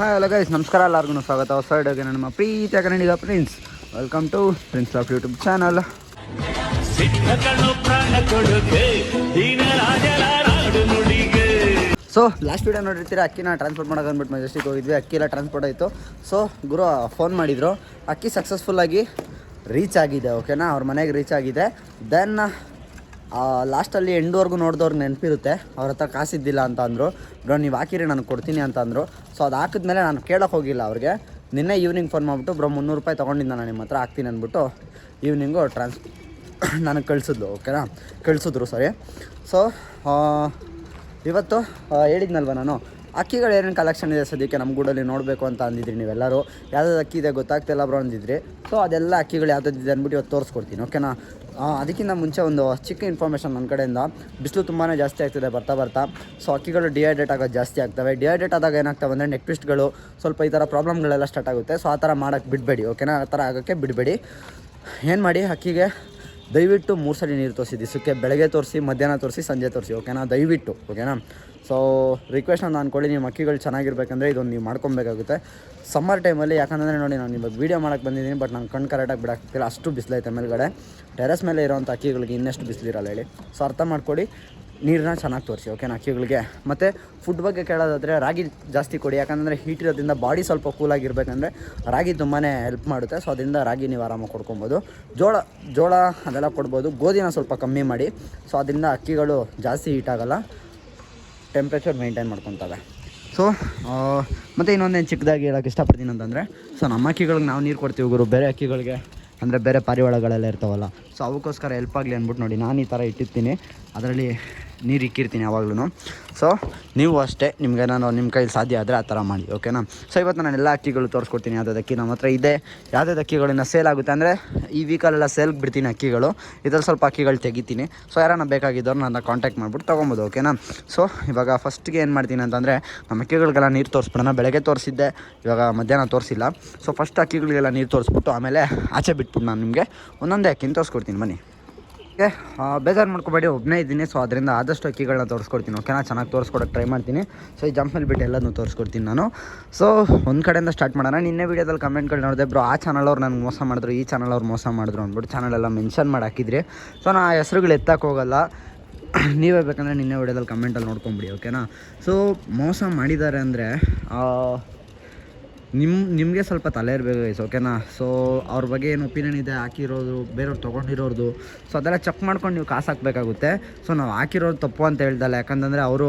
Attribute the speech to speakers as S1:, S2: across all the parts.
S1: Hi hello guys ನಮಸ್ಕಾರ ಎಲ್ಲರಿಗೂ ಸ್ವಾಗತ. ಹೊಸ ವಿಡಿಯೋಗೆ ನಮ್ಮ ಪ್ರೀತಿಯ ಕನ್ನಡಿಗ prince welcome to prince of YouTube channel so last video ನೋಡಿರ್ತೀರ? ಅಕ್ಕಿನ ಟ್ರಾನ್ಸ್ಪೋರ್ಟ್ ಮಾಡೋಕೆ ಅಂದ್ಬಿಟ್ಟು ಮೆಜೆಸ್ಟಿಕ್ ಹೋಗಿದ್ವಿ. ಅಕ್ಕಿ ಎಲ್ಲ ಟ್ರಾನ್ಸ್ಪೋರ್ಟ್ ಆಯಿತು. ಸೊ ಗುರು ಫೋನ್ ಮಾಡಿದರು. ಅಕ್ಕಿ ಸಕ್ಸಸ್ಫುಲ್ಲಾಗಿ ರೀಚ್ ಆಗಿದೆ ಓಕೆನಾ ಅವ್ರ ಮನೆಗೆ ರೀಚ್ ಆಗಿದೆ. ದೆನ್ ಲಾಸ್ಟಲ್ಲಿ ಎಂಡ್ವರೆಗೂ ನೋಡಿದವ್ರಿಗೆ ನೆನಪಿರುತ್ತೆ. ಅವ್ರ ಹತ್ರ ಕಾಸಿದ್ದಿಲ್ಲ ಅಂತ ಅಂದರು. ಬ್ರೋ, ನೀವು ಹಾಕಿರಿ, ನಾನು ಕೊಡ್ತೀನಿ ಅಂತ ಅಂದರು. ಸೊ ಅದು ಹಾಕಿದ್ಮೇಲೆ ನಾನು ಕೇಳೋಕೆ ಹೋಗಿಲ್ಲ ಅವ್ರಿಗೆ. ನಿನ್ನೆ ಈವ್ನಿಂಗ್ ಫೋನ್ ಮಾಡಿಬಿಟ್ಟು, ಬ್ರೋ, ಮುನ್ನೂರು ರೂಪಾಯಿ ತೊಗೊಂಡಿದ್ದ ನಾನು ನಿಮ್ಮ ಹತ್ರ ಹಾಕ್ತೀನಿ ಅಂದ್ಬಿಟ್ಟು ಈವ್ನಿಂಗು ಟ್ರಾನ್ಸ್ ನನಗೆ ಕಳಿಸಿದ್ಲು ಓಕೆನಾ ಕಳಿಸಿದ್ರು ಸರಿ ಸೊ ಇವತ್ತು ಹೇಳಿದ್ನಲ್ವ ನಾನು? ಅಕ್ಕಿಗಳು ಏನೇನು ಕಲೆಕ್ಷನ್ ಇದೆ ಸದ್ಯಕ್ಕೆ ನಮ್ಮ ಗೂಡಲ್ಲಿ ನೋಡಬೇಕು ಅಂತ ಅಂದಿದ್ರಿ ನೀವೆಲ್ಲರೂ? ಯಾವ್ದಾದ್ರು ಅಕ್ಕಿ ಇದೆ ಗೊತ್ತಾಗ್ತಿಲ್ಲ ಬ್ರೋ ಅಂದಿದ್ರಿ. ಸೊ ಅದೆಲ್ಲ ಅಕ್ಕಿಗಳು ಯಾವ್ದಾದಿದೆ ಅಂದ್ಬಿಟ್ಟು ಇವತ್ತು ತೋರಿಸ್ಕೊಡ್ತೀನಿ ಓಕೆನಾ ಅದಕ್ಕಿಂತ ಮುಂಚೆ ಒಂದು ಚಿಕ್ಕ ಇನ್ಫಾರ್ಮೇಷನ್ ನನ್ನ ಕಡೆಯಿಂದ. ಬಿಸಿಲು ತುಂಬಾ ಜಾಸ್ತಿ ಆಗ್ತಿದೆ, ಬರ್ತಾ ಬರ್ತಾ. ಸೊ ಅಕ್ಕಿಗಳು ಡಿಹೈಡ್ರೇಟ್ ಆಗೋದು ಜಾಸ್ತಿ ಆಗ್ತವೆ. ಡಿಹೈಡ್ರೇಟ್ ಆದಾಗ ಏನಾಗ್ತವೆ ಅಂದರೆ ನೆಕ್ ಟ್ವಿಸ್ಟ್ಗಳು ಸ್ವಲ್ಪ ಈ ಥರ ಪ್ರಾಬ್ಲಮ್ಗಳೆಲ್ಲ ಸ್ಟಾರ್ಟ್ ಆಗುತ್ತೆ. ಸೊ ಆ ಥರ ಮಾಡೋಕ್ಕೆ ಬಿಡಬೇಡಿ ಓಕೆನಾ ಆ ಥರ ಆಗೋಕ್ಕೆ ಬಿಡಬೇಡಿ. ಏನು ಮಾಡಿ ಅಕ್ಕಿಗೆ? ದಯವಿಟ್ಟು ಮೂರು ಸರಿ ನೀರು ತೋರಿಸಿ, ದಿವಸಕ್ಕೆ ಬೆಳಗ್ಗೆ ತೋರಿಸಿ, ಮಧ್ಯಾಹ್ನ ತೋರಿಸಿ, ಸಂಜೆ ತೋರಿಸಿ ಓಕೆನಾ ದಯವಿಟ್ಟು ಓಕೆನಾ ಸೊ ರಿಕ್ವೆಸ್ಟ್ ನಾನು ಅಂದ್ಕೊಳ್ಳಿ ನಿಮ್ಮ ಅಕ್ಕಿಗಳು ಚೆನ್ನಾಗಿರ್ಬೇಕಂದ್ರೆ ಇದೊಂದು ನೀವು ಮಾಡ್ಕೊಬೇಕಾಗುತ್ತೆ ಸಮ್ಮರ್ ಟೈಮಲ್ಲಿ ಯಾಕಂದರೆ ನೋಡಿ, ನಾನು ನಿಮಗೆ ವೀಡಿಯೋ ಮಾಡೋಕ್ಕೆ ಬಂದಿದ್ದೀನಿ ಬಟ್ ನಾನು ಕಣ್ಣು ಕರೆಕ್ಟಾಗಿ ಬಿಡಾಕ್ತಿಲ್ಲ, ಅಷ್ಟು ಬಿಸಿಲೈತೆ ಮೇಲ್ಗಡೆ. ಟೆರೆಸ್ ಮೇಲೆ ಇರೋವಂಥ ಅಕ್ಕಿಗಳಿಗೆ ಇನ್ನೆಷ್ಟು ಬಿಸಿಲಿರಲ್ಲ ಹೇಳಿ. ಸೊ ಅರ್ಥ ಮಾಡ್ಕೊಡಿ ನೀರನ್ನ ಚೆನ್ನಾಗಿ ತೋರಿಸಿ ಓಕೆನಾ ಅಕ್ಕಿಗಳಿಗೆ. ಮತ್ತು ಫುಡ್ ಬಗ್ಗೆ ಕೇಳೋದಾದರೆ ರಾಗಿ ಜಾಸ್ತಿ ಕೊಡಿ, ಯಾಕಂದರೆ ಹೀಟ್ ಇರೋದ್ರಿಂದ ಬಾಡಿ ಸ್ವಲ್ಪ ಕೂಲಾಗಿರ್ಬೇಕಂದ್ರೆ ರಾಗಿ ತುಂಬಾ ಹೆಲ್ಪ್ ಮಾಡುತ್ತೆ ಸೊ ಅದರಿಂದ ರಾಗಿ ನೀವು ಆರಾಮಾಗಿ ಕೊಡ್ಕೊಬೋದು ಜೋಳ ಜೋಳ ಅದೆಲ್ಲ ಕೊಡ್ಬೋದು, ಗೋಧಿನ ಸ್ವಲ್ಪ ಕಮ್ಮಿ ಮಾಡಿ ಸೊ ಅದರಿಂದ ಅಕ್ಕಿಗಳು ಜಾಸ್ತಿ ಹೀಟ್ ಆಗೋಲ್ಲ ಟೆಂಪ್ರೇಚರ್ ಮೇಂಟೈನ್ ಮಾಡ್ಕೊತವೆ ಸೊ ಮತ್ತು ಇನ್ನೊಂದೇನು ಚಿಕ್ಕದಾಗಿ ಹೇಳೋಕೆ ಇಷ್ಟಪಡ್ತೀನಿ ಅಂತಂದರೆ ಸೊ ನಮ್ಮ ಅಕ್ಕಿಗಳಿಗೆ ನಾವು ನೀರು ಕೊಡ್ತೀವಿ ಗುರು, ಬೇರೆ ಅಕ್ಕಿಗಳಿಗೆ, ಅಂದರೆ ಬೇರೆ ಪಾರಿವಾಳಗಳೆಲ್ಲ ಇರ್ತಾವಲ್ಲ ಸೊ ಅವಕ್ಕೋಸ್ಕರ ಹೆಲ್ಪ್ ಆಗಲಿ ಅಂದ್ಬಿಟ್ಟು ನೋಡಿ, ನಾನು ಈ ಥರ ಇಟ್ಟಿರ್ತೀನಿ, ಅದರಲ್ಲಿ ನೀರು ಇಕ್ಕಿರ್ತೀನಿ ಯಾವಾಗ್ಲೂ ಸೊ ನೀವು ಅಷ್ಟೇ ನಿಮಗೆ ನಾನು ನಿಮ್ಮ ಕೈಲಿ ಸಾಧ್ಯ ಆದರೆ ಆ ಥರ ಮಾಡಿ ಓಕೆನಾ ಸೊ ಇವತ್ತು ನಾನು ಎಲ್ಲ ಅಕ್ಕಿಗಳು ತೋರಿಸ್ಕೊಡ್ತೀನಿ ಯಾವ್ದಾದ್ರು ಅಕ್ಕಿ ನಮ್ಮ ಹತ್ರ ಇದೆ ಯಾವ್ದು ಅಕ್ಕಿಗಳಿಂದ ಸೇಲ್ ಆಗುತ್ತೆ ಅಂದರೆ ಈ ವೀಕಲ್ಲೆಲ್ಲ ಸೇಲ್ಗೆ ಬಿಡ್ತೀನಿ ಅಕ್ಕಿಗಳು. ಇದ್ರಲ್ಲಿ ಸ್ವಲ್ಪ ಅಕ್ಕಿಗಳು ತೆಗಿತೀನಿ. ಸೊ ಯಾರನ್ನ ಬೇಕಾಗಿದ್ದವ್ರು ನನ್ನ ಕಾಂಟ್ಯಾಕ್ಟ್ ಮಾಡ್ಬಿಟ್ಟು ತೊಗೊಬೋದು ಓಕೆನಾ ಸೊ ಇವಾಗ ಫಸ್ಟ್ಗೆ ಏನು ಮಾಡ್ತೀನಿ ಅಂತಂದರೆ ನಮ್ಮ ಅಕ್ಕಿಗಳಿಗೆಲ್ಲ ನೀರು ತೋರಿಸ್ಬಿಡೋಣ. ಬೆಳಗ್ಗೆ ತೋರಿಸಿದ್ದೆ, ಇವಾಗ ಮಧ್ಯಾಹ್ನ ತೋರಿಸಿಲ್ಲ. ಸೊ ಫಸ್ಟ್ ಅಕ್ಕಿಗಳಿಗೆಲ್ಲ ನೀರು ತೋರಿಸ್ಬಿಟ್ಟು ಆಮೇಲೆ ಆಚೆ ಬಿಟ್ಬಿಟ್ಟು ನಾನು ನಿಮಗೆ ಒಂದೊಂದೇ ಅಕ್ಕಿನ ತೋರಿಸ್ಕೊಡ್ತೀನಿ, ಬನ್ನಿ. ಓಕೆ ಬೇಜಾರು ಮಾಡ್ಕೊಬೇಡಿ ಒಬ್ಬನೇ ಇದ್ದೀನಿ ಸೊ ಅದರಿಂದ ಆದಷ್ಟು ಅಕ್ಕಿಗಳನ್ನ ತೋರಿಸ್ಕೊಡ್ತೀನಿ ಓಕೆನಾ ಚೆನ್ನಾಗಿ ತೋರಿಸ್ಕೊಡೋಕೆ ಟ್ರೈ ಮಾಡ್ತೀನಿ. ಸೊ ಈ ಜಂಪ್ ಮೇಲೆ ಬಿಟ್ಟು ಎಲ್ಲದನ್ನು ತೋರಿಸ್ಕೊಡ್ತೀನಿ ನಾನು. ಸೊ ಒಂದು ಕಡೆಯಿಂದ ಸ್ಟಾರ್ಟ್ ಮಾಡೋಣ. ನಿನ್ನೆ ವೀಡಿಯೋದಲ್ಲಿ ಕಮೆಂಟ್ಗಳು ನೋಡಿದೆ, ಬ್ರೋ, ಆ ಚಾನಲ್ ಅವ್ರು ನನಗೆ ಮೋಸ ಮಾಡಿದ್ರು, ಈ ಚಾನಲ್ ಅವ್ರು ಮೋಸ ಮಾಡಿದ್ರು ಅಂದ್ಬಿಟ್ಟು ಚಾನಲೆಲ್ಲ ಮೆನ್ಷನ್ ಮಾಡಿ ಹಾಕಿದ್ರಿ ಸೊ ನಾನು ಆ ಹೆಸರುಗಳು ಎತ್ತಕ್ಕೆ ಹೋಗಲ್ಲ. ನೀವೇ ಬೇಕಂದರೆ ನಿನ್ನೆ ವಿಡಿಯೋದಲ್ಲಿ ಕಮೆಂಟಲ್ಲಿ ನೋಡ್ಕೊಂಬಿಡಿ ಓಕೆನಾ ಸೊ ಮೋಸ ಮಾಡಿದ್ದಾರೆ ಅಂದರೆ ನಿಮ್ಮ ನಿಮಗೆ ಸ್ವಲ್ಪ ತಲೆ ಇರಬೇಕು ಗೈಸ್ ಓಕೆನಾ ಸೊ ಅವ್ರ ಬಗ್ಗೆ ಏನು ಒಪಿನಿಯನ್ ಇದೆ, ಹಾಕಿರೋದು, ಬೇರೆಯವ್ರು ತೊಗೊಂಡಿರೋದು ಸೊ ಅದೆಲ್ಲ ಚೆಕ್ ಮಾಡ್ಕೊಂಡು ನೀವು ಕಾಸು ಹಾಕಬೇಕಾಗುತ್ತೆ. ಸೊ ನಾವು ಹಾಕಿರೋದು ತಪ್ಪು ಅಂತ ಹೇಳ್ದಲ್ಲ, ಯಾಕಂತಂದರೆ ಅವರು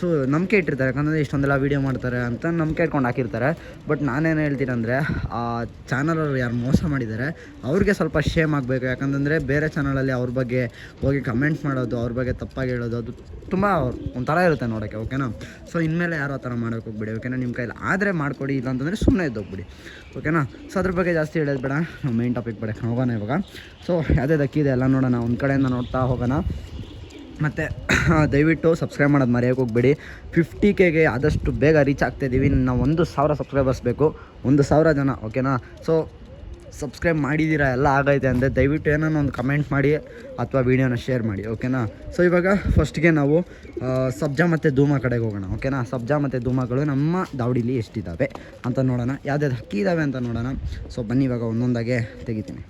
S1: ಸೊ ನಂಬಿಕೆ ಇಟ್ಟಿರ್ತಾರೆ. ಯಾಕಂದರೆ ಇಷ್ಟೊಂದೆಲ್ಲ ವೀಡಿಯೋ ಮಾಡ್ತಾರೆ ಅಂತ ನಂಬಿಕೆ ಇಟ್ಕೊಂಡು ಹಾಕಿರ್ತಾರೆ. ಬಟ್ ನಾನೇನು ಹೇಳ್ತೀನಿ ಅಂದರೆ ಆ ಚಾನಲ್ ಅವರು ಯಾರು ಮೋಸ ಮಾಡಿದ್ದಾರೆ, ಅವ್ರಿಗೆ ಸ್ವಲ್ಪ ಶೇಮ್ ಆಗಬೇಕು. ಯಾಕಂತಂದರೆ ಬೇರೆ ಚಾನಲಲ್ಲಿ ಅವ್ರ ಬಗ್ಗೆ ಹೋಗಿ ಕಮೆಂಟ್ ಮಾಡೋದು, ಅವ್ರ ಬಗ್ಗೆ ತಪ್ಪಾಗಿ ಹೇಳೋದು, ಅದು ತುಂಬ ಒಂಥರ ಇರುತ್ತೆ ನೋಡೋಕ್ಕೆ ಓಕೆನಾ ಸೊ ಇನ್ಮೇಲೆ ಯಾರು ಆ ಥರ ಮಾಡೋಕೆ ಹೋಗ್ಬಿಡಿ ಓಕೆನಾ ನಿಮ್ಮ ಕೈಲಿ ಆದರೆ ಮಾಡಿಕೊಡಿ ಇಲ್ಲಾಂತಂದರೆ ಸುಮ್ಮನೆ ಇದ್ದೋಗ್ಬಿಡಿ ಓಕೆನಾ ಸೊ ಅದ್ರ ಬಗ್ಗೆ ಜಾಸ್ತಿ ಹೇಳೋದು ಬೇಡ ಮೈನ್ ಟಾಪಿಕ್ ಬೇಡ, ಹೋಗೋಣ ಇವಾಗ. ಸೊ ಯಾವುದೇ ದಕ್ಕಿದೆ ಎಲ್ಲ ನೋಡೋಣ, ಒಂದು ಕಡೆಯಿಂದ ನೋಡ್ತಾ ಹೋಗೋಣ. ಮತ್ತು ದಯವಿಟ್ಟು ಸಬ್ಸ್ಕ್ರೈಬ್ ಮಾಡೋದು ಮರೆಯೋಕೆ ಹೋಗ್ಬೇಡಿ. ಫಿಫ್ಟಿ ಕೆಗೆ ಆದಷ್ಟು ಬೇಗ ರೀಚ್ ಆಗ್ತಾಯಿದ್ದೀವಿ ನಾವು ಒಂದು ಸಾವಿರ ಸಬ್ಸ್ಕ್ರೈಬರ್ಸ್ ಬೇಕು. ಒಂದು ಸಾವಿರ ಜನ ಓಕೆನಾ ಸೊ ಸಬ್ಸ್ಕ್ರೈಬ್ ಮಾಡಿದ್ದೀರಾ ಎಲ್ಲ ಆಗೈತೆ ಅಂದರೆ ದಯವಿಟ್ಟು ಏನೋ ಒಂದು ಕಮೆಂಟ್ ಮಾಡಿ ಅಥವಾ ವೀಡಿಯೋನ ಶೇರ್ ಮಾಡಿ ಓಕೆನಾ ಸೊ ಇವಾಗ ಫಸ್ಟ್ಗೆ ನಾವು ಸಬ್ಜಾ ಮತ್ತು ಧೂಮಾ ಕಡೆಗೆ ಹೋಗೋಣ ಓಕೆನಾ ಸಬ್ಜಾ ಮತ್ತು ಧೂಮಾಗಳು ನಮ್ಮ ದಾವಡಿಲಿ ಎಷ್ಟಿದ್ದಾವೆ ಅಂತ ನೋಡೋಣ. ಯಾವ್ದು ಅಕ್ಕಿ ಇದ್ದಾವೆ ಅಂತ ನೋಡೋಣ. ಸೊ ಬನ್ನಿ ಇವಾಗ ಒಂದೊಂದಾಗೆ ತೆಗಿತೀನಿ.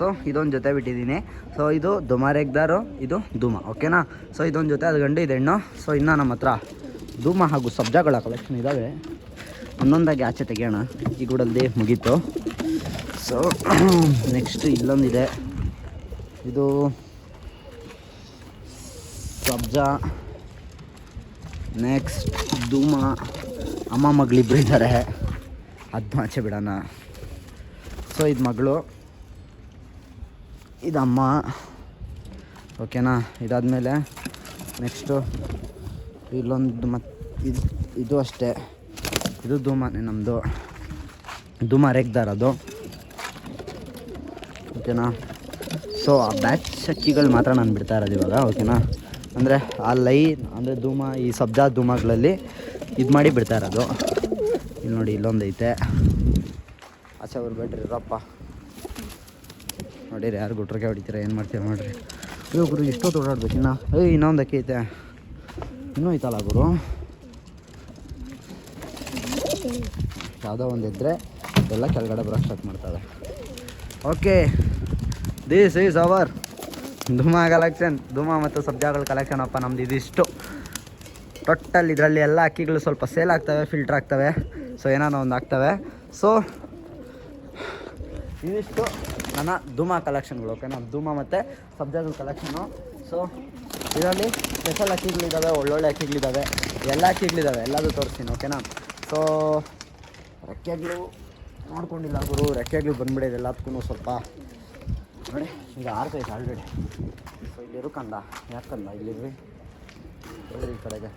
S1: ಸೊ ಇದೊಂದು ಜೊತೆ ಬಿಟ್ಟಿದ್ದೀನಿ. ಸೊ ಇದು ದುಮಾರೆಗ್ದಾರು, ಇದು ಧೂಮ ಓಕೆನಾ ಸೊ ಇದೊಂದು ಜೊತೆ ಅದು ಗಂಡು ಇದು ಹೆಣ್ಣು. ಸೊ ಇನ್ನು ನಮ್ಮ ಹತ್ರ ಧೂಮ ಹಾಗೂ ಸಬ್ಜಾಗಳ ಕಲೆಕ್ಷನ್ ಇದ್ದಾವೆ ಒಂದೊಂದಾಗಿ ಆಚೆ ತೆಗೆಯೋಣ. ಈ ಗೂಡಲ್ಲಿ ಮುಗೀತು. So next ಇಲ್ಲೊಂದಿದೆ. ಇದು ಸಬ್ಜಾ ನೆಕ್ಸ್ಟ್ ಧೂಮ ಅಮ್ಮ ಮಗಳಿಬ್ರು ಇದ್ದಾರೆ ಅದನ್ನ ಆಚೆ ಬಿಡೋಣ. ಸೊ ಇದು ಮಗಳು. ಇದಮ್ಮ. ಓಕೆನಾ? ಇದಾದಮೇಲೆ ನೆಕ್ಸ್ಟು ಇಲ್ಲೊಂದು ಮತ್ತು ಇದು ಇದು ಅಷ್ಟೇ. ಇದು ಧೂಮನೆ ನಮ್ಮದು ಧೂಮ ರೇಗ್ದಾರ್ ಅದು. ಓಕೆನಾ? ಸೊ ಆ ಬ್ಯಾಚ್ ಅಕ್ಕಿಗಳು ಮಾತ್ರ ನಾನು ಬಿಡ್ತಾ ಇರೋದು ಇವಾಗ, ಓಕೆನಾ? ಅಂದರೆ ಆ ಲೈನ್, ಅಂದರೆ ಧೂಮ, ಈ ಸಬ್ಜಾ ಧೂಮಗಳಲ್ಲಿ ಇದು ಮಾಡಿ ಬಿಡ್ತಾ ಇರೋದು. ಇಲ್ಲಿ ನೋಡಿ ಇಲ್ಲೊಂದೈತೆ. ಆಚೆ ಬರ್ಬೇಡ್ರಿ ರಪ್ಪ ನೋಡಿರಿ, ಯಾರು ಗುಟ್ರಕ್ಕೆ ಹೊಡಿತೀರ, ಏನು ಮಾಡ್ತೀರ ನೋಡ್ರಿ. ಅಯ್ಯೋ ಗುರು ಎಷ್ಟೊತ್ತು ಓಡಾಡ್ಬೇಕು ಇನ್ನ. ಏಯ್ ಇನ್ನೊಂದು ಅಕ್ಕಿ ಐತೆ. ಇನ್ನೂ ಐತಲ್ಲ ಗುರು? ಯಾವುದೋ ಒಂದು ಇದ್ದರೆ ಎಲ್ಲ ಕೆಳಗಡೆ ಬರೋಕ್ಕೆ ಸ್ಟಾರ್ಟ್ ಮಾಡ್ತವೆ ಓಕೆ ದೀಸ್ ಈಸ್ ಅವರ್ ಧುಮಾ ಕಲೆಕ್ಷನ್ ಧುಮಾ ಮತ್ತು ಸಬ್ಜಾಗಳ ಕಲೆಕ್ಷನ್ ಅಪ್ಪ, ನಮ್ದು ಇದಿಷ್ಟು ಟೋಟಲ್ ಇದರಲ್ಲಿ ಎಲ್ಲ ಅಕ್ಕಿಗಳು ಸ್ವಲ್ಪ ಸೇಲ್ ಆಗ್ತವೆ ಫಿಲ್ಟರ್ ಆಗ್ತವೆ. ಸೊ ಏನಾನೋ ಒಂದು ಆಗ್ತವೆ. ಸೊ ಇದಿಷ್ಟು. ನನ್ನ ಧೂಮಾ ಕಲೆಕ್ಷನ್ಗಳು ಓಕೆನಾ ಧೂಮಾ ಮತ್ತು ಸಬ್ಜಾಗಳ ಕಲೆಕ್ಷನು ಸೊ ಇದರಲ್ಲಿ ಸ್ಪೆಷಲ್ ಅಕ್ಕಿಗಳಿದ್ದಾವೆ ಒಳ್ಳೊಳ್ಳೆ ಅಕ್ಕಿಗಳಿದ್ದಾವೆ ಎಲ್ಲ ಅಕ್ಕಿಗಳಿದ್ದಾವೆ ಎಲ್ಲದೂ ತೋರಿಸ್ತೀನಿ ಓಕೆನಾ ಸೊ ರೆಕ್ಕೆಗಳು ನೋಡ್ಕೊಂಡಿಲ್ಲ ಗುರು, ರೆಕ್ಕೆಗಳು ಬಂದ್ಬಿಡಿದೆ ಎಲ್ಲದಕ್ಕೂ ಸ್ವಲ್ಪ. ನೋಡಿ, ಈಗ ಆರ್ತೈತೆ ಆಲ್ರೆಡಿ ಸೊ ಇಲ್ಲಿರು ಕಂದ, ಯಾಕೆ ಕಂದ ಇಲ್ಲಿರ್ರಿ ಈ ಕಡೆಗೆ.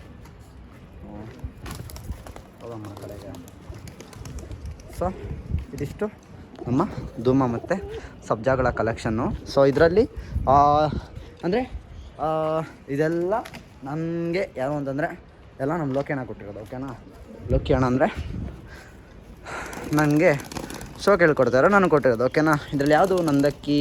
S1: ಹೋಗಮ್ಮ ಕಡೆಗೆ. ಸೊ ಇದಿಷ್ಟು. ನಮ್ಮ ಧೂಮ ಮತ್ತು ಸಬ್ಜಾಗಳ ಕಲೆಕ್ಷನ್ನು. ಸೊ ಇದರಲ್ಲಿ ಅಂದರೆ ಇದೆಲ್ಲ ನನಗೆ ಯಾವ ಅಂತಂದರೆ, ಎಲ್ಲ ನಮ್ಮ ಲೋಕೇಣ ಕೊಟ್ಟಿರೋದು ಓಕೆನಾ ಲೋಕಿಯಣ ಅಂದರೆ ನನಗೆ ಶೋ ಕೇಳ್ಕೊಡ್ತಾರೋ, ನಾನು ಕೊಟ್ಟಿರೋದು ಓಕೆನಾ ಇದರಲ್ಲಿ ಯಾವುದು ನಂದಕ್ಕಿ,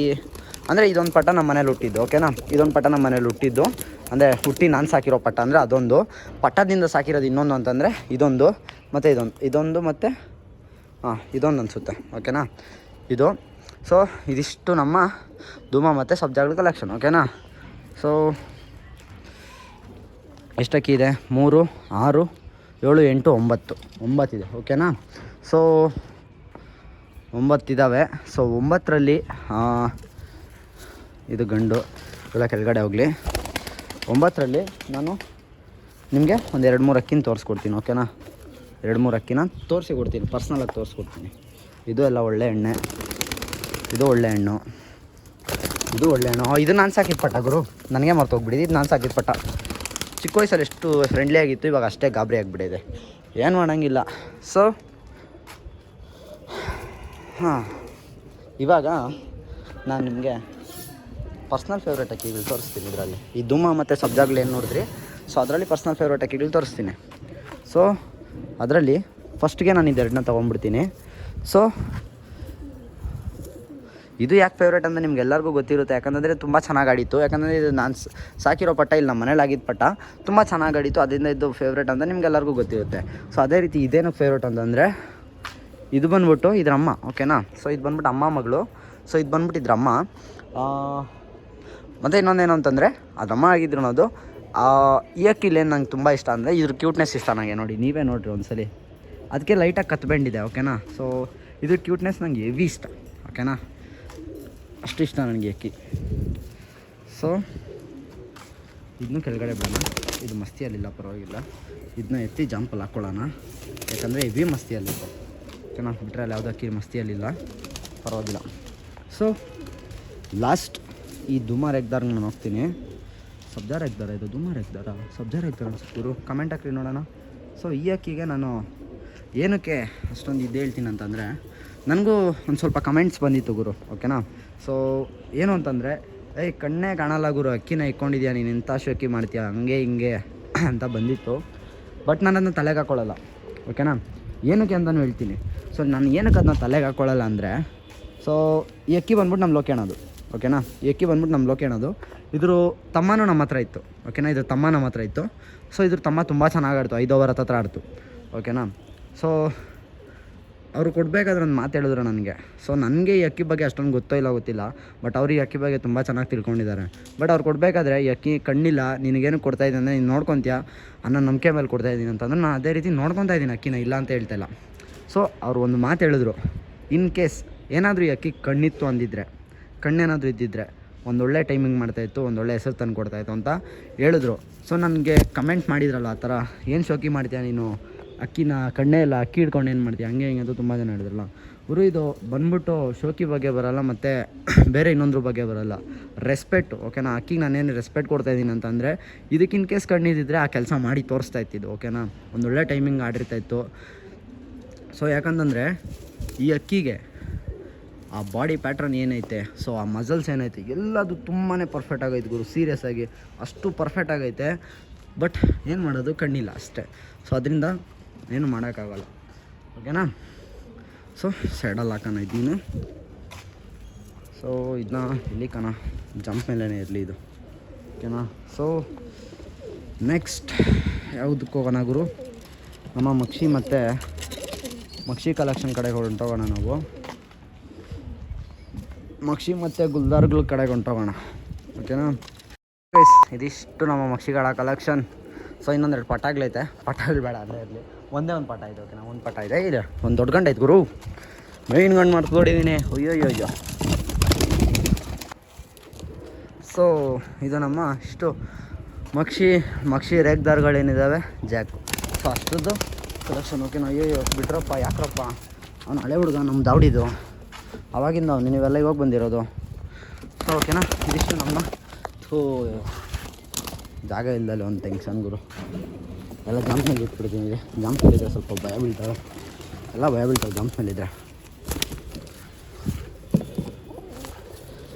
S1: ಅಂದರೆ ಇದೊಂದು ಪಟ ನಮ್ಮ ಮನೇಲಿ ಹುಟ್ಟಿದ್ದು ಓಕೆನಾ ಇದೊಂದು ಪಟ ನಮ್ಮ ಮನೇಲಿ ಹುಟ್ಟಿದ್ದು, ಅಂದರೆ ಹುಟ್ಟಿ ನಾನು ಸಾಕಿರೋ ಪಟ್ಟ ಅಂದರೆ ಅದೊಂದು. ಪಟ್ಟದಿಂದ ಸಾಕಿರೋದು ಇನ್ನೊಂದು ಅಂತಂದರೆ ಇದೊಂದು, ಮತ್ತು ಇದೊಂದು ಇದೊಂದು ಮತ್ತು ಹಾಂ, ಇದೊಂದು ಅನಿಸುತ್ತೆ ಓಕೆನಾ ಇದು ಸೊ ಇದಿಷ್ಟು ನಮ್ಮ ಧೂಮ ಮತ್ತು ಸಬ್ಜೆಕ್ಟ್ ಕಲೆಕ್ಷನ್ ಓಕೆನಾ ಸೊ ಎಷ್ಟಕ್ಕಿದೆ ಮೂರು, ಆರು, ಏಳು, ಎಂಟು, ಒಂಬತ್ತು. ಒಂಬತ್ತಿದೆ ಓಕೆನಾ ಸೊ ಒಂಬತ್ತಿದ್ದಾವೆ ಸೊ ಒಂಬತ್ತರಲ್ಲಿ ಇದು ಗಂಡು, ಎಲ್ಲ ಕೆಳಗಡೆ ಹೋಗಲಿ. ಒಂಬತ್ತರಲ್ಲಿ ನಾನು ನಿಮಗೆ ಒಂದು ಎರಡು ಮೂರು ಅಕ್ಕಿನ ತೋರಿಸ್ಕೊಡ್ತೀನಿ ಓಕೆನಾ ಎರಡು ಮೂರು ಅಕ್ಕಿನ ತೋರಿಸಿ ಕೊಡ್ತೀನಿ ಪರ್ಸ್ನಲಾಗಿ ತೋರಿಸ್ಕೊಡ್ತೀನಿ. ಇದು ಎಲ್ಲ ಒಳ್ಳೆ ಎಣ್ಣೆ. ಇದು ಒಳ್ಳೆ ಹಣ್ಣು. ಇದು ಒಳ್ಳೆ ಹಣ್ಣು. ಇದು ನಾನು ಸಾಕಿದ ಪಟ್ಟ ಗುರು. ನನಗೆ ಮರ್ತೋಗ್ಬಿಟ್ಟಿದ್ದು ಇದು ನಾನು ಸಾಕಿದ ಪಟ್ಟ. ಚಿಕ್ಕ ವಯಸ್ಸಲ್ಲಿ ಎಷ್ಟು ಫ್ರೆಂಡ್ಲಿ ಆಗಿತ್ತು, ಇವಾಗ ಅಷ್ಟೇ ಗಾಬರಿ ಆಗಿಬಿಟ್ಟಿದೆ. ಏನು ಮಾಡೋಂಗಿಲ್ಲ. ಸೊ ಹಾಂ. ಇವಾಗ ನಾನು ನಿಮಗೆ ಪರ್ಸ್ನಲ್ ಫೇವ್ರೇಟ್ ಅಕ್ಕಿಗಳು ತೋರಿಸ್ತೀನಿ ಇದರಲ್ಲಿ. ಈ ಧೂಮ ಮತ್ತು ಸಬ್ಜಾಗ್ಲು ಏನು ನೋಡಿದ್ರಿ? ಸೊ ಅದರಲ್ಲಿ ಪರ್ಸ್ನಲ್ ಫೇವ್ರೇಟ್ ಅಕ್ಕಿಗಳು ತೋರಿಸ್ತೀನಿ. ಸೊ ಅದರಲ್ಲಿ ಫಸ್ಟ್ಗೆ ನಾನು ಇದೆರಡನ್ನ ತೊಗೊಂಡ್ಬಿಡ್ತೀನಿ ಸೊ ಇದು ಯಾಕೆ ಫೇವ್ರೇಟ್ ಅಂತ ನಿಮ್ಗೆ ಎಲ್ಲರಿಗೂ ಗೊತ್ತಿರುತ್ತೆ. ಯಾಕಂದರೆ ತುಂಬ ಚೆನ್ನಾಗಿ ಆಡಿತ್ತು. ಯಾಕಂದರೆ ಇದು ನಾನು ಸಾಕಿರೋ ಪಟ್ಟ ಇಲ್ಲಿ ನಮ್ಮ ಮನೇಲಿ ಆಗಿದ್ದ ಪಟ್ಟ ತುಂಬ ಚೆನ್ನಾಗಿ ಆಡಿತ್ತು. ಅದರಿಂದ ಇದು ಫೇವ್ರೇಟ್ ಅಂತ ನಿಮ್ಗೆಲ್ಲರಿಗೂ ಗೊತ್ತಿರುತ್ತೆ. ಸೊ ಅದೇ ರೀತಿ ಇದೇನು ಫೇವ್ರೇಟ್ ಅಂತಂದರೆ ಇದು ಬಂದ್ಬಿಟ್ಟು ಇದ್ರ ಅಮ್ಮ ಓಕೆನಾ ಸೊ ಇದು ಬಂದ್ಬಿಟ್ಟು ಅಮ್ಮ ಮಗಳು. ಸೊ ಇದು ಬಂದ್ಬಿಟ್ಟು ಇದ್ರ ಅಮ್ಮ. ಮತ್ತು ಇನ್ನೊಂದೇನು ಅಂತಂದರೆ ಅದಮ್ಮ ಆಗಿದ್ರು ಅನ್ನೋದು ಈ ಏನು ನಂಗೆ ತುಂಬ ಇಷ್ಟ ಅಂದರೆ ಇದ್ರ ಕ್ಯೂಟ್ನೆಸ್ ಇಷ್ಟ ನನಗೆ. ನೋಡಿ, ನೀವೇ ನೋಡಿರಿ ಒಂದ್ಸಲಿ. ಅದಕ್ಕೆ ಲೈಟಾಗಿ ಕತ್ಬೆಂಡಿದೆ ಓಕೆನಾ? ಸೊ ಇದ್ರ ಕ್ಯೂಟ್ನೆಸ್ ನಂಗೆ ಹೆವಿ ಇಷ್ಟ, ಓಕೆನಾ? ಅಷ್ಟು ಇಷ್ಟ ನನಗೆ ಅಕ್ಕಿ ಸೊ ಇದನ್ನು ಕೆಳಗಡೆ ಬಿಡೋಣ. ಇದು ಮಸ್ತಿಯಲ್ಲಿಲ್ಲ, ಪರವಾಗಿಲ್ಲ. ಇದನ್ನ ಎತ್ತಿ ಜಂಪಲ್ಲಿ ಹಾಕ್ಕೊಳ್ಳೋಣ ಯಾಕಂದರೆ ಹೆವಿ ಮಸ್ತಿಯಲ್ಲಿ ಓಕೆನಾ? ಬಿಟ್ಟರೆ ಅಲ್ಲಿ ಯಾವುದೋ ಅಕ್ಕಿ ಮಸ್ತಿಯಲ್ಲಿಲ್ಲ. ಪರವಾಗಿಲ್ಲ. ಸೊ ಲಾಸ್ಟ್ ಈ ದುಮಾರ್ ಎಗ್ದಾರ್ ನಾನು ಹೋಗ್ತೀನಿ ಸಬ್ಜಾರ್ ಎಗ್ದಾರ ಇದು ದುಮಾರ್ ಎಗ್ದಾರ ಸಬ್ಜಾರ್ ಎಗ್ದಾರ ಗುರು? ಕಮೆಂಟ್ ಹಾಕ್ರಿ ನೋಡೋಣ. ಸೊ ಈ ಅಕ್ಕಿಗೆ ನಾನು ಏನಕ್ಕೆ ಅಷ್ಟೊಂದು ಇದು ಹೇಳ್ತೀನಿ ಅಂತಂದರೆ, ನನಗೂ ಒಂದು ಸ್ವಲ್ಪ ಕಮೆಂಟ್ಸ್ ಬಂದಿತ್ತು ಗುರು ಓಕೆನಾ ಸೊ ಏನು ಅಂತಂದರೆ, ಏಯ್, ಕಣ್ಣೇ ಕಾಣಲ್ಲ ಗುರು, ಅಕ್ಕಿನ ಇಕ್ಕೊಂಡಿದ್ಯಾ ನೀನು? ಇಂಥ ಅಕ್ಕಿ ಮಾಡ್ತೀಯಾ? ಹಂಗೆ ಹಿಂಗೆ ಅಂತ ಬಂದಿತ್ತು. ಬಟ್ ನಾನು ಅದನ್ನ ತಲೆಗೆ ಹಾಕ್ಕೊಳ್ಳಲ್ಲ ಓಕೆನಾ ಏನಕ್ಕೆ ಅಂತಲೂ ಹೇಳ್ತೀನಿ. ಸೊ ನಾನು ಏನಕ್ಕೆ ಅದನ್ನ ತಲೆಗೆ ಹಾಕ್ಕೊಳ್ಳಲ್ಲ ಅಂದರೆ ಸೊ ಈ ಅಕ್ಕಿ ಬಂದ್ಬಿಟ್ಟು ನಮ್ಮ ಲೋಕೇಣದು ಓಕೆನಾ? ಏಕೆ ಬಂದ್ಬಿಟ್ಟು ನಮ್ಮ ಲೋಕೇಣದು ಇದ್ರ ತಮ್ಮನೂ ನಮ್ಮ ಹತ್ರ ಇತ್ತು. ಓಕೆನಾ? ಇದ್ರ ತಮ್ಮ ನಮ್ಮ ಹತ್ರ ಇತ್ತು. ಸೊ ಇದ್ರ ತಮ್ಮ ತುಂಬ ಚೆನ್ನಾಗಿ ಆಡ್ತು. ಐದು ಓವರ್ ಹತ್ರ ಆಡ್ತು. ಓಕೆನಾ? ಸೊ ಅವರು ಕೊಡಬೇಕಾದ್ರೆ ಒಂದು ಮಾತು ಹೇಳಿದ್ರು ನನಗೆ. ಸೊ ನನಗೆ ಈ ಅಕ್ಕಿ ಬಗ್ಗೆ ಅಷ್ಟೊಂದು ಗೊತ್ತೋ ಇಲ್ಲ ಗೊತ್ತಿಲ್ಲ. ಬಟ್ ಅವ್ರಿಗೆ ಅಕ್ಕಿ ಬಗ್ಗೆ ತುಂಬ ಚೆನ್ನಾಗಿ ತಿಳ್ಕೊಂಡಿದ್ದಾರೆ. ಬಟ್ ಅವ್ರು ಕೊಡಬೇಕಾದ್ರೆ ಈ ಅಕ್ಕಿ ಕಣ್ಣಿಲ್ಲ, ನಿನಗೇನು ಕೊಡ್ತಾ ಅಂದರೆ ನೀನು ನೋಡ್ಕೊತೀಯ? ಅನ್ನೋ ನಂಬಿಕೆ ಮೇಲೆ ಕೊಡ್ತಾ ಇದ್ದೀನಿ ಅಂತಂದ್ರೆ ನಾನು ಅದೇ ರೀತಿ ನೋಡ್ಕೊತಾ ಇದ್ದೀನಿ ಅಕ್ಕಿನ, ಇಲ್ಲ ಅಂತ ಹೇಳ್ತಾ ಇಲ್ಲ. ಸೊ ಅವ್ರು ಒಂದು ಮಾತು ಹೇಳಿದ್ರು. ಇನ್ ಕೇಸ್ ಏನಾದರೂ ಈ ಅಕ್ಕಿ ಕಣ್ಣಿತ್ತು ಅಂದಿದ್ರೆ. ಕಣ್ಣೇನಾದರೂ ಇದ್ದಿದ್ರೆ ಒಂದೊಳ್ಳೆ ಟೈಮಿಂಗ್ ಮಾಡ್ತಾಯಿತ್ತು, ಒಂದೊಳ್ಳೆ ಹೆಸರು ತಂದು ಕೊಡ್ತಾಯಿತ್ತು ಅಂತ ಹೇಳಿದ್ರು. ಸೊ ನನಗೆ ಕಮೆಂಟ್ ಮಾಡಿದ್ರಲ್ಲ ಆ ಥರ, ಏನು ಶೋಕಿ ಮಾಡ್ತೀಯ ನೀನು? ಅಕ್ಕಿನ ಕಣ್ಣೇ ಇಲ್ಲ, ಅಕ್ಕಿ ಹಿಡ್ಕೊಂಡು ಏನು ಮಾಡ್ತೀಯ? ಹಂಗೆ ಹಿಂಗೆ ಅಂತ ತುಂಬ ಜನ ಹೇಳಿದ್ರಲ್ಲ. ಗುರು, ಇದು ಬಂದ್ಬಿಟ್ಟು ಶೋಕಿ ಬಗ್ಗೆ ಬರೋಲ್ಲ, ಮತ್ತು ಬೇರೆ ಇನ್ನೊಂದ್ರ ಬಗ್ಗೆ ಬರೋಲ್ಲ. ರೆಸ್ಪೆಕ್ಟ್ ಓಕೆನಾ ಅಕ್ಕಿಗೆ ನಾನೇನು ರೆಸ್ಪೆಕ್ಟ್ ಕೊಡ್ತಾ ಇದ್ದೀನಿ ಅಂತಂದರೆ, ಇದಕ್ಕಿನ ಕೇಸ್ ಕಣ್ಣಿದ್ದಿದ್ರೆ ಆ ಕೆಲಸ ಮಾಡಿ ತೋರಿಸ್ತಾ ಇತ್ತಿದ್ದು ಓಕೆನಾ ಒಂದೊಳ್ಳೆ ಟೈಮಿಂಗ್ ಆಡಿರ್ತಾ ಇತ್ತು. ಸೊ ಯಾಕಂತಂದರೆ, ಈ ಅಕ್ಕಿಗೆ ಆ ಬಾಡಿ ಪ್ಯಾಟ್ರನ್ ಏನೈತೆ? ಸೊ ಆ ಮಸಲ್ಸ್ ಏನೈತೆ? ಎಲ್ಲದು ತುಂಬಾ ಪರ್ಫೆಕ್ಟ್ ಆಗೈತೆ ಗುರು. ಸೀರಿಯಸ್ ಆಗಿ ಅಷ್ಟು ಪರ್ಫೆಕ್ಟ್ ಆಗೈತೆ. ಬಟ್ ಏನು ಮಾಡೋದು? ಕಣ್ಣಿಲ್ಲ ಅಷ್ಟೇ. ಸೊ ಅದರಿಂದ ಏನು ಮಾಡೋಕ್ಕಾಗಲ್ಲ. ಓಕೆನಾ ಸೊ ಸೈಡಲ್ಲಿ ಹಾಕೋಣ ಇದ್ದೀನಿ. ಸೊ ಇದನ್ನ ಇಲ್ಲಿ ಕಣ. ಜಂಪ್ ಮೇಲೇ ಇರಲಿ ಇದು. ಓಕೆನಾ ಸೊ ನೆಕ್ಸ್ಟ್ ಯಾವುದಕ್ಕೆ ಹೋಗೋಣ ಗುರು? ನಮ್ಮ ಮಕ್ಷಿ ಮತ್ತು ಮಕ್ಷಿ ಕಲೆಕ್ಷನ್ ಕಡೆಗೆ ಹೋಗೋಣ ನಾವು. ಮಕ್ಷಿ ಮತ್ತು ಗುಲ್ದಾರ್ಗಳ ಕಡೆಗೆ ಹೊಂಟೋಗೋಣ. ಓಕೆನಾ? ಗೈಸ್ ಇದಿಷ್ಟು ನಮ್ಮ ಮಕ್ಷಿಗಳ ಕಲೆಕ್ಷನ್ ಸೊ ಇನ್ನೊಂದೆರಡು ಪಟಾಗ್ಲೈತೆ ಪಟಾಗ್ಲು ಬೇಡ ಅಲ್ಲೇ ಇರಲಿ ಒಂದೇ ಒಂದು ಪಟ ಇದೆ, ಓಕೆನಾ? ಒಂದು ಪಟ ಇದೆ. ಇದೆ. ಒಂದು ದೊಡ್ಡ ಗಂಡ ಐತೆ ಗುರು. ಮೇಯ್ನ್ ಗಂಡು ಮಾಡ್ಕೊಂಡಿದ್ದೀನಿ ಅಯ್ಯೋ ಅಯ್ಯೋ ಸೊ ಇದು ನಮ್ಮ ಇಷ್ಟು ಮಕ್ಷಿ ಮಕ್ಷಿ ರೇಗ್ದಾರ್ಗಳೇನಿದ್ದಾವೆ ಜಾಕು ಸೊ ಅಷ್ಟದ್ದು ಕಲೆಕ್ಷನ್ ಓಕೆನಾ? ಅಯ್ಯೋ ಬಿಟ್ರಪ್ಪ, ಯಾಕ್ರಪ್ಪ? ಅವನು ಹಳೆ ಹುಡುಗ ನಮ್ಮ ದಾವಡಿದು. ಅವಾಗಿಂದ ನೀವೆಲ್ಲ ಇವಾಗ ಬಂದಿರೋದು. ಓಕೆನಾ? ಇದಿಷ್ಟು ನಮ್ಮ ಥೂ ಜಾಗ ಇಲ್ಲದಲ್ಲಿ ಒಂದು ಟೆನ್ಷನ್ ಗುರು. ಎಲ್ಲ ಜಂಪ್ ಮೇಲೆ ಇಟ್ಬಿಡ್ತೀನಿ ಜಂಪ್ ಮೇಲಿದ್ರೆ ಸ್ವಲ್ಪ ಭಯ ಬೀಳ್ತಾರೆ ಎಲ್ಲ ಭಯ ಬೀಳ್ತಾವೆ ಜಂಪ್ ಮೇಲಿದ್ರೆ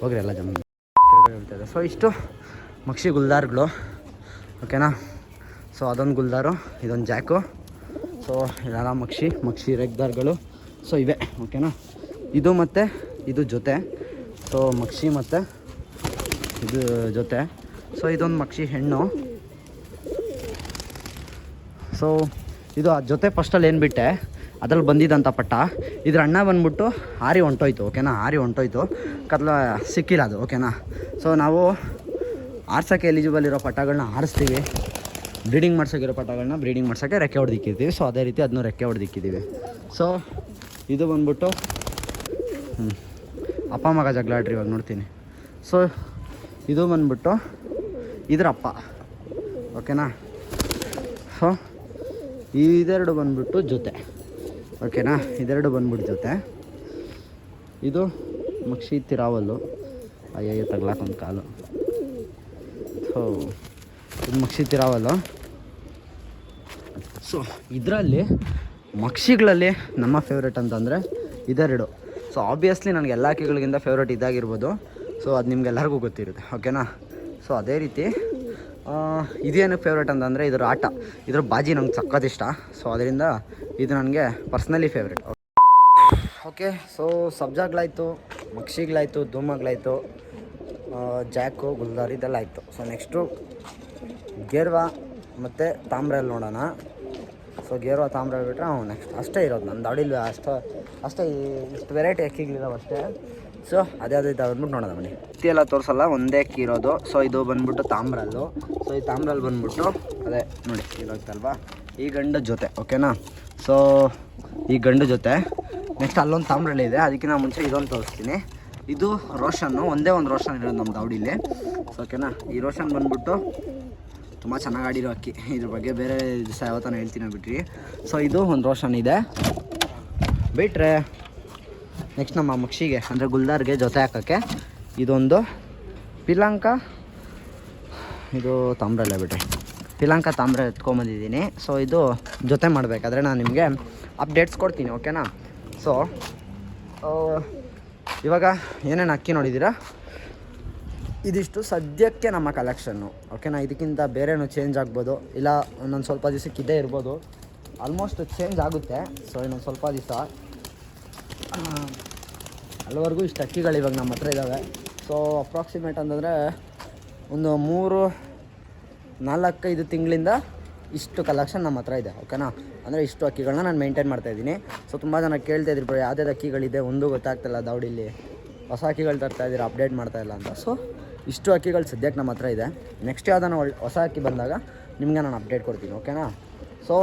S1: ಹೋಗ್ರಿ ಎಲ್ಲ ಜಂಪ್ ಸೊ ಇಷ್ಟು ಮಕ್ಷಿ ಗುಲ್ದಾರ್ಗಳು. ಓಕೆನಾ? ಸೊ ಅದೊಂದು ಗುಲ್ದಾರು, ಇದೊಂದು ಜಾಕು. ಸೊ ಇದೆಲ್ಲ ಮಕ್ಷಿ ಮಕ್ಷಿ ರೆಗ್ದಾರ್ಗಳು ಸೊ ಇವೆ. ಓಕೆನಾ? ಇದು ಮತ್ತು ಇದು ಜೊತೆ. ಸೊ ಮಕ್ಷಿ ಮತ್ತು ಇದು ಜೊತೆ. ಸೊ ಇದೊಂದು ಮಕ್ಷಿ ಹೆಣ್ಣು. ಸೊ ಇದು ಆ ಜೊತೆ ಫಸ್ಟಲ್ಲಿ ಏನು ಬಿಟ್ಟೆ? ಅದ್ರಲ್ಲಿ ಬಂದಿದ್ದಂಥ ಪಟ್ಟ. ಇದ್ರ ಅಣ್ಣ ಬಂದ್ಬಿಟ್ಟು ಹಾರಿ ಹೊಂಟೋಯ್ತು ಓಕೆನಾ ಹಾರಿ ಹೊಂಟೋಯ್ತು. ಕತ್ಲ ಸಿಕ್ಕಿಲ್ಲ ಅದು ಓಕೆನಾ ಸೊ ನಾವು ಆರ್ಸೋಕ್ಕೆ ಎಲಿಜಿಬಲ್ ಇರೋ ಪಟ್ಟಗಳನ್ನ ಆರಿಸ್ತೀವಿ. ಬ್ರೀಡಿಂಗ್ ಮಾಡ್ಸೋಕ್ಕಿರೋ ಪಟ್ಟಗಳನ್ನ ಬ್ರೀಡಿಂಗ್ ಮಾಡ್ಸೋಕ್ಕೆ ರೆಕ್ಕೆ ಹೊಡೆದಿಕ್ಕಿರ್ತೀವಿ. ಸೊ ಅದೇ ರೀತಿ ಅದನ್ನು ರೆಕ್ಕೆ ಹೊಡೆದಿಕ್ಕಿದ್ದೀವಿ. ಸೊ ಇದು ಬಂದ್ಬಿಟ್ಟು ಅಪ್ಪ ಮಗ ಜಗಳಾಡ್ರಿ ಇವಾಗ ನೋಡ್ತೀನಿ. ಸೊ ಇದು ಬಂದ್ಬಿಟ್ಟು ಇದ್ರ ಅಪ್ಪ. ಓಕೆನಾ ಸೊ ಇದೆರಡು ಬಂದ್ಬಿಟ್ಟು ಜೊತೆ. ಓಕೆನಾ ಇದೆರಡು ಬಂದ್ಬಿಟ್ಟು ಜೊತೆ. ಇದು ಮಕ್ಷಿ ತಿರಾವಲ್ಲು ಅಯ್ಯಯ್ಯ ತಗ್ಲಾಕೊಂದು ಕಾಲು. ಸೊ ಇದು ಮಕ್ಷಿ ತಿರಾವಲ್ಲು ಸೊ ಇದರಲ್ಲಿ ಮಕ್ಷಿಗಳಲ್ಲಿ ನಮ್ಮ ಫೇವ್ರೇಟ್ ಅಂತಂದರೆ ಇದೆರಡು. ಸೊ ಆಬ್ವಿಯಸ್ಲಿ ನನಗೆ ಎಲ್ಲ ಅಕ್ಕಿಗಳಿಗಿಂತ ಫೇವ್ರೇಟ್ ಇದಾಗಿರ್ಬೋದು. ಸೊ ಅದು ನಿಮ್ಗೆಲ್ಲರಿಗೂ ಗೊತ್ತಿರುತ್ತೆ. ಓಕೆನಾ ಸೊ ಅದೇ ರೀತಿ ಇದೇನಕ್ಕೆ ಇದೇನು ಫೇವ್ರೇಟ್ ಅಂತಂದರೆ ಇದರ ಆಟ. ಇದರ ಬಾಜಿ ನಂಗೆ ಇಷ್ಟ. ಸೊ ಅದರಿಂದ ಇದು ನನಗೆ ಪರ್ಸ್ನಲಿ ಫೇವ್ರೇಟ್ ಓಕೆ ಸೊ ಸಬ್ಜಾಗ್ಲಾಯಿತು ಮಕ್ಷಿಗಳಾಯಿತು ಧೂಮಗಳಾಯಿತು ಜಾಕು, ಗುಲ್ದಾರ್ ಇದೆಲ್ಲ ಆಯಿತು. ಸೊ ನೆಕ್ಸ್ಟು ಗೇರ್ವ ಮತ್ತು ತಾಮ್ರಲ್ಲಿ ನೋಡೋಣ? ಸೊ ಗೇರ್ವಾ, ತಾಮ್ರ ಬಿಟ್ಟರೆ ಅವ್ನು ನೆಕ್ಸ್ಟ್ ಅಷ್ಟೇ ಇರೋದು. ನಂದು ಅಡಿಲ್ವೇ ಅಷ್ಟು. ಅಷ್ಟೇ ಇಷ್ಟು ವೆರೈಟಿ ಅಕ್ಕಿಗಳಿದಾವೆ ಅಷ್ಟೇ. ಸೊ ಅದೇ ಅದೇ ಇದು ಬಂದ್ಬಿಟ್ಟು ನೋಡೋಣ ಬನ್ನಿ. ಅಕ್ಕಿ ಎಲ್ಲ ತೋರಿಸಲ್ಲ, ಒಂದೇ ಅಕ್ಕಿ ಇರೋದು. ಸೊ ಇದು ಬಂದ್ಬಿಟ್ಟು ತಾಮ್ರಲ್ಲು. ಸೊ ಈ ತಾಮ್ರಲ್ಲಿ ಬಂದ್ಬಿಟ್ಟು, ಅದೇ ನೋಡಿ ಇರೋತ್ತಲ್ವಾ ಈ ಗಂಡು ಜೊತೆ ಓಕೆನಾ ಸೊ ಈ ಗಂಡು ಜೊತೆ. ನೆಕ್ಸ್ಟ್ ಅಲ್ಲೊಂದು ತಾಮ್ರಲ್ಲಿ ಇದೆ. ಅದಕ್ಕಿಂತ ಮುಂಚೆ ಇದೊಂದು ತೋರಿಸ್ತೀನಿ. ಇದು ರೋಷನ್ನು, ಒಂದೇ ಒಂದು ರೋಷನ್ ಇರೋದು ನಮ್ಮ ದಾವಡಿಲಿ ಸೊ ಓಕೆನಾ ಈ ರೋಷನ್ ಬಂದ್ಬಿಟ್ಟು ತುಂಬ ಚೆನ್ನಾಗಿ ಆಡಿರೋ ಅಕ್ಕಿ. ಇದ್ರ ಬಗ್ಗೆ ಬೇರೆ ದಿವಸ ಯಾವತ್ತಾನ ಹೇಳ್ತೀನಿ ಬಿಟ್ರಿ ಸೊ ಇದು ಒಂದು ರೋಷನ್ ಇದೆ. ಬಿಟ್ರೆ ನೆಕ್ಸ್ಟ್ ನಮ್ಮ ಮಕ್ಷಿಗೆ, ಅಂದರೆ ಗುಲ್ದಾರ್ಗೆ ಜೊತೆ ಹಾಕೋಕ್ಕೆ ಇದೊಂದು ಪಿಲಾಂಕ, ಇದು ತಾಮ್ರಲ್ಲ ಬಿಡ್ರಿ. ಪಿಲಾಂಕ ತಾಮ್ರ ಎತ್ಕೊಂಬಂದಿದ್ದೀನಿ. ಸೊ ಇದು ಜೊತೆ ಮಾಡಬೇಕಾದ್ರೆ ನಾನು ನಿಮಗೆ ಅಪ್ಡೇಟ್ಸ್ ಕೊಡ್ತೀನಿ ಓಕೆನಾ ಸೊ ಇವಾಗ ಏನೇನು ಅಕ್ಕಿ ನೋಡಿದ್ದೀರಾ? ಇದಿಷ್ಟು ಸದ್ಯಕ್ಕೆ ನಮ್ಮ ಕಲೆಕ್ಷನ್ನು ಓಕೆನಾ ಇದಕ್ಕಿಂತ ಬೇರೆನೂ ಚೇಂಜ್ ಆಗ್ಬೋದು, ಇಲ್ಲ ಇನ್ನೊಂದು ಸ್ವಲ್ಪ ದಿವಸಕ್ಕೆ ಇದೇ ಇರ್ಬೋದು. ಆಲ್ಮೋಸ್ಟ್ ಚೇಂಜ್ ಆಗುತ್ತೆ ಸೊ ಇನ್ನೊಂದು ಸ್ವಲ್ಪ ದಿವಸ. ಅಲ್ಲಿವರೆಗೂ ಇಷ್ಟು ಅಕ್ಕಿಗಳು ಇವಾಗ ನಮ್ಮ ಹತ್ರ ಇದ್ದಾವೆ ಸೊ ಅಪ್ರಾಕ್ಸಿಮೇಟ್ ಅಂತಂದರೆ ಒಂದು ಮೂರು, ನಾಲ್ಕೈದು ತಿಂಗಳಿಂದ ಇಷ್ಟು ಕಲೆಕ್ಷನ್ ನಮ್ಮ ಹತ್ರ ಇದೆ ಓಕೆನಾ ಅಂದರೆ ಇಷ್ಟು ಅಕ್ಕಿಗಳನ್ನ ನಾನು ಮೇಂಟೈನ್ ಮಾಡ್ತಾಯಿದ್ದೀನಿ ಸೊ ತುಂಬ ಜನ ಕೇಳ್ತಾ ಇದ್ರು ಬ್ರೋ ಯಾವ್ದಾವ್ದು ಅಕ್ಕಿಗಳಿದೆ? ಒಂದು ಗೊತ್ತಾಗ್ತಿಲ್ಲ ದೌಡಿಲಿ. ಹೊಸ ಅಕ್ಕಿಗಳು ತರ್ತಾ ಇದ್ದೀರಾ ಅಪ್ಡೇಟ್ ಮಾಡ್ತಾ ಇಲ್ಲ ಅಂತ. ಸೊ ಇಷ್ಟು ಅಕ್ಕಿಗಳು ಸದ್ಯಕ್ಕೆ ನಮ್ಮ ಹತ್ರ ಇದೆ. ನೆಕ್ಸ್ಟ್ ಯಾವ್ದಾನ ಒಳ್ಳೆ ಹೊಸ ಅಕ್ಕಿ ಬಂದಾಗ ನಿಮಗೆ ನಾನು ಅಪ್ಡೇಟ್ ಕೊಡ್ತೀನಿ ಓಕೆನಾ ಸೊ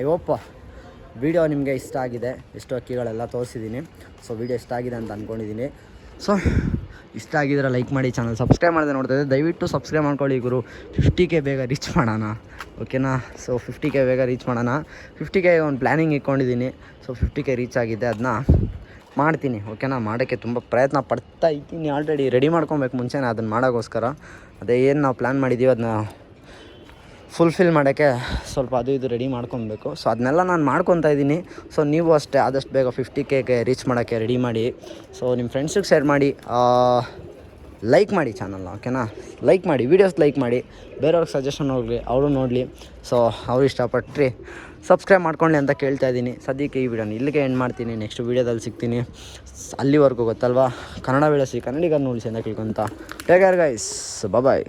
S1: ಐ ಹೋಪ್ ವಿಡಿಯೋ ನಿಮಗೆ ಇಷ್ಟ ಆಗಿದೆ, ಇಷ್ಟು ಅಕ್ಕಿಗಳೆಲ್ಲ ತೋರಿಸಿದ್ದೀನಿ. ಸೊ ವಿಡಿಯೋ ಇಷ್ಟ ಆಗಿದೆ ಅಂತ ಅಂದ್ಕೊಂಡಿದ್ದೀನಿ ಸೊ ಇಷ್ಟ ಆಗಿದ್ರೆ ಲೈಕ್ ಮಾಡಿ ಚಾನಲ್ ಸಬ್ಸ್ಕ್ರೈಬ್ ಮಾಡಿದೆ ನೋಡ್ತಾ ದಯವಿಟ್ಟು ಸಬ್ಸ್ಕ್ರೈಬ್ ಮಾಡ್ಕೊಳ್ಳಿ ಗುರು. ಫಿಫ್ಟಿ ಕೆ ಬೇಗ ರೀಚ್ ಮಾಡೋಣ. ಓಕೆನಾ ಸೊ ಫಿಫ್ಟಿ ಕೆ ಬೇಗ ರೀಚ್ ಮಾಡೋಣ. ಫಿಫ್ಟಿ ಕೆ ಒಂದು ಪ್ಲ್ಯಾನಿಂಗ್ ಇಟ್ಕೊಂಡಿದ್ದೀನಿ ಸೊ ಫಿಫ್ಟಿ ಕೆ ರೀಚ್ ಆಗಿದೆ ಅದನ್ನ ಮಾಡ್ತೀನಿ. ಓಕೆನಾ ಮಾಡೋಕ್ಕೆ ತುಂಬ ಪ್ರಯತ್ನ ಪಡ್ತಾ ಇದ್ದೀನಿ ಆಲ್ರೆಡಿ ರೆಡಿ ಮಾಡ್ಕೊಬೇಕು ಮುಂಚೆನೇ ಅದನ್ನು ಮಾಡೋಕ್ಕೋಸ್ಕರ. ಅದೇ ಏನು ನಾವು ಪ್ಲ್ಯಾನ್ ಮಾಡಿದ್ದೀವಿ ಅದನ್ನ ಫುಲ್ಫಿಲ್ ಮಾಡೋಕ್ಕೆ ಸ್ವಲ್ಪ ಅದು ಇದು ರೆಡಿ ಮಾಡ್ಕೊಬೇಕು. ಸೊ ಅದನ್ನೆಲ್ಲ ನಾನು ಮಾಡ್ಕೊತಾ ಇದ್ದೀನಿ. ಸೊ ನೀವು ಅಷ್ಟೇ ಆದಷ್ಟು ಬೇಗ ಫಿಫ್ಟಿ ಕೆಗೆ ರೀಚ್ ಮಾಡೋಕ್ಕೆ ರೆಡಿ ಮಾಡಿ. ಸೊ ನಿಮ್ಮ ಫ್ರೆಂಡ್ಸಿಗೆ ಶೇರ್ ಮಾಡಿ. ಲೈಕ್ ಮಾಡಿ ಚಾನಲ್ನ ಓಕೆನಾ ಲೈಕ್ ಮಾಡಿ ವೀಡಿಯೋಸ್ ಲೈಕ್ ಮಾಡಿ. ಬೇರೆಯವ್ರಿಗೆ ಸಜೆಷನ್ ಹೋಗಲಿ, ಅವರು ನೋಡಲಿ. ಸೊ ಅವರು ಇಷ್ಟಪಟ್ಟರೆ ಸಬ್ಸ್ಕ್ರೈಬ್ ಮಾಡ್ಕೊಳ್ಳಿ ಅಂತ ಕೇಳ್ತಾ ಇದ್ದೀನಿ. ಸದ್ಯಕ್ಕೆ ಈ ವಿಡಿಯೋನ ಇಲ್ಲಿಗೆ ಎಂಡ್ ಮಾಡ್ತೀನಿ. ನೆಕ್ಸ್ಟ್ ವೀಡಿಯೋದಲ್ಲಿ ಸಿಗ್ತೀನಿ. ಅಲ್ಲಿವರೆಗೂ ಗೊತ್ತಲ್ವಾ? ಕನ್ನಡ ಬೆಳೆಸಿ ಕನ್ನಡಿಗರನ್ನ ಉಳಿಸಿ ಅಂತ ಕೇಳ್ಕೊತ. Take care guys bye